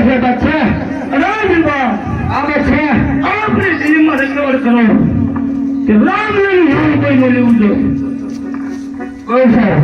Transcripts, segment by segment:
છે. બચ્ચા રાજમાં આવે છે. આપણી જીવનમાં રેકોર્ડ કરો. કે રામ લેવું હોય કોઈ ને લેવું જો કોઈ સાહેબ.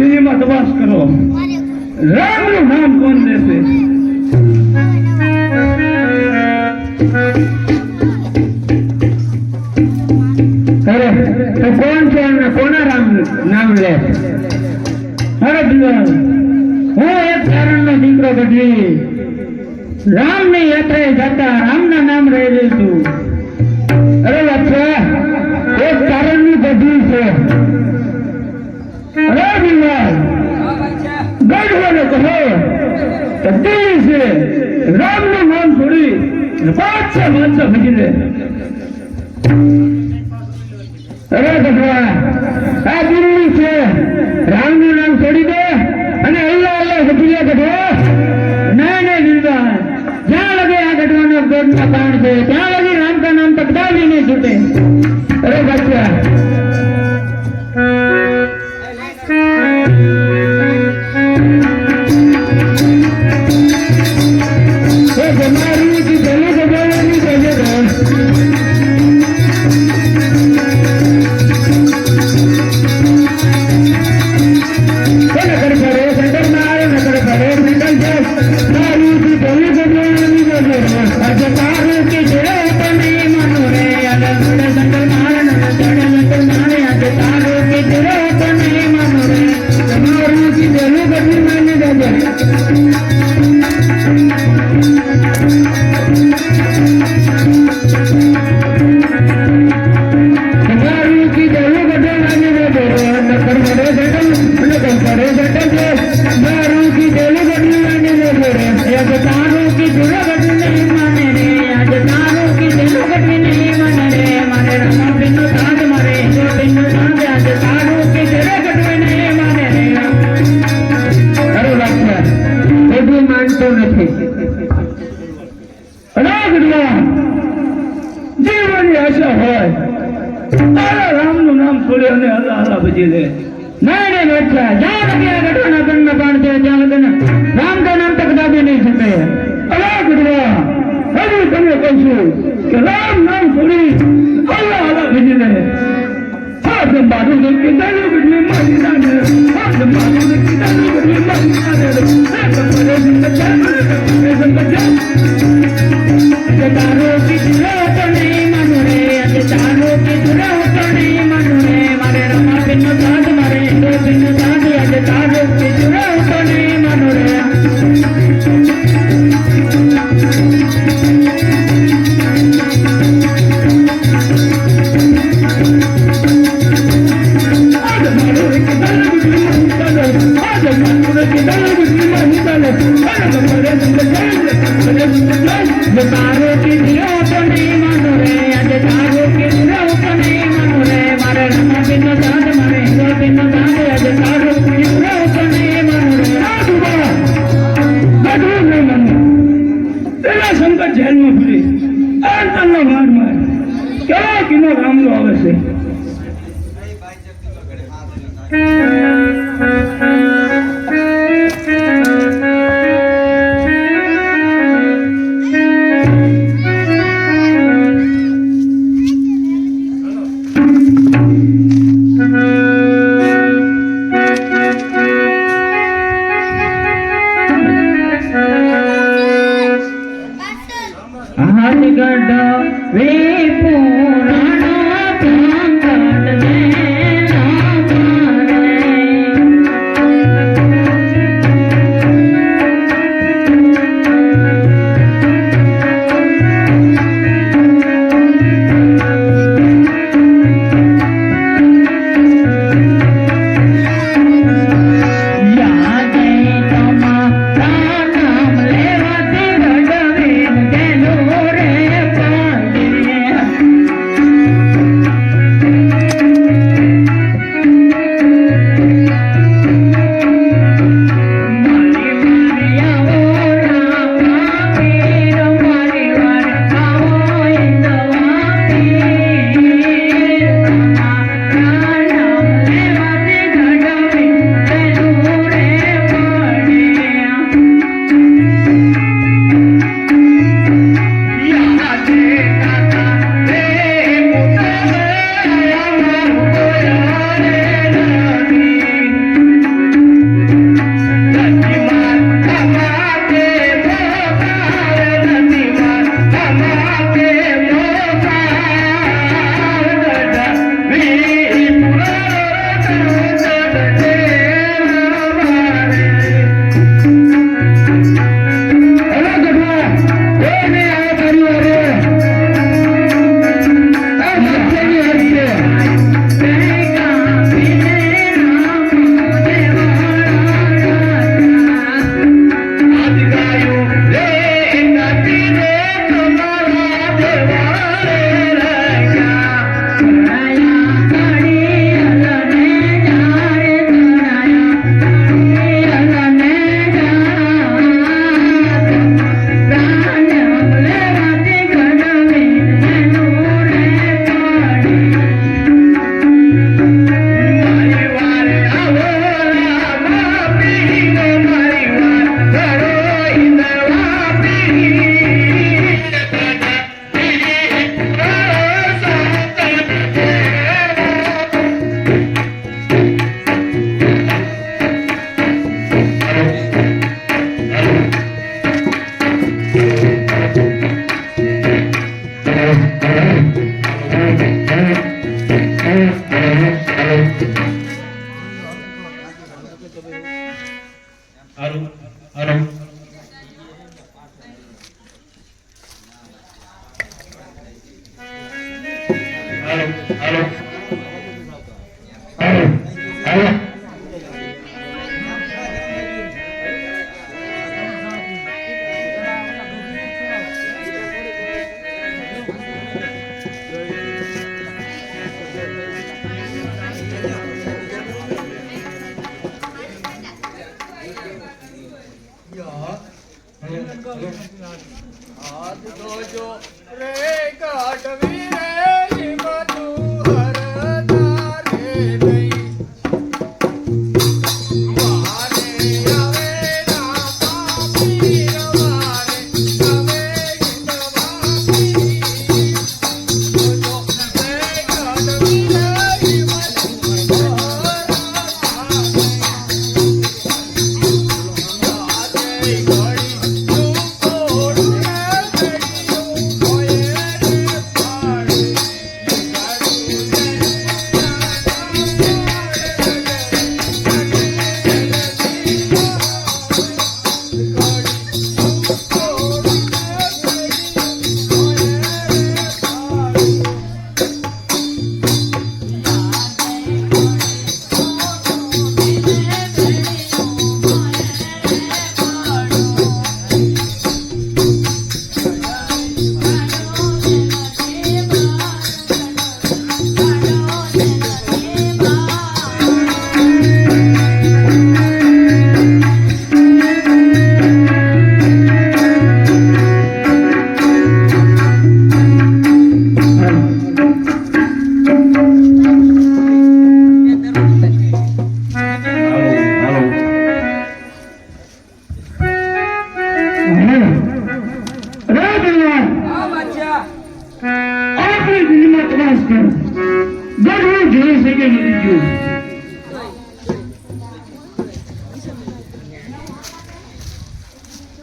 બીજીમાં તપાસ કરો. રામનું નામ કોણ લેશે? અરે, તો કોણ જતા રામ ના નામ રહેલું અરે બાપા એક કારણની ગઢવી છે. કે દિલ્હી છે, રામનું નામ છોડી બાદશાહ બાદશાહ રામનું નામ છોડી દે અને અલ્લાહ અલ્લાહ ભજી લે ગઢવા બિલબાલ જ્યાં લગે આ ગઢવાના પેટમાં પ્રાણ છે ત્યાં લગી રામ કા નામ પકડાવી નહીં છૂટે અરે બચ્ચા અલ્લાહ અલ્લાહ ભજી લે નહીં નહીં બચ્ચા જ્યાં લગી આ ઘટવાના પેટમાં પ્રાણ છે ત્યાં લગી રામ કા નામ માર માર કેવો કિનો રામલો આવે છે? కాటిగడ్డ వేపు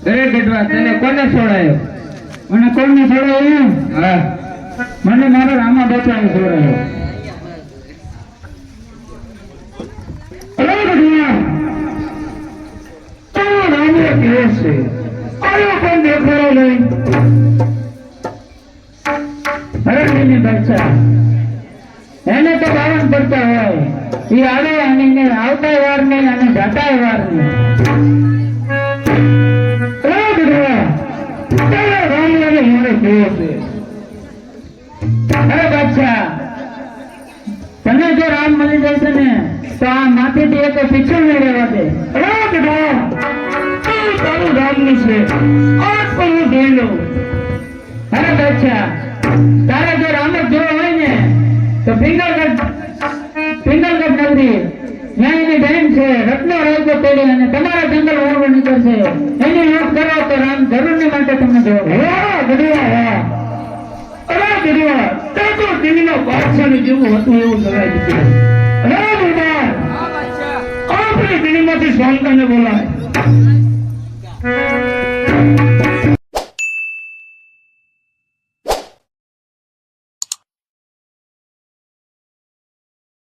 અરે ગઢવા તને કોને છોડાયો? મને કોઈને છોડાયું હા. મને મારો રામા બચાવી છોડાયો. એને તો બાવન પડતા હોય. એ આવે અને આવતા વાર નહીં અને જાતા વાર નહીં આ એ તો શિક્ષણ નહીં રહેવા દે. તું તારું રામનું છે. આજ પણ હું જોઈ લઉં. અરે બચ્ચા તારે જો રામક જોવો હોય ને, તો પિંગલગઢ પિંગલગઢ નગરી ત્યાં એની છે, રત્નો રાજ્ય પેઢી અને તમારા જંગલ ઓળવો નીકળશે. એની યોગ કરો તો રામ જરૂરની માટે તમને જોવો વાહ ગઢિયા વાહ. અરે ગઢિયા તે તો દિલ્હીનો પાછળ જેવું હતું એવું જણાય દીધું তিনি মাঝে সন্তানে বলা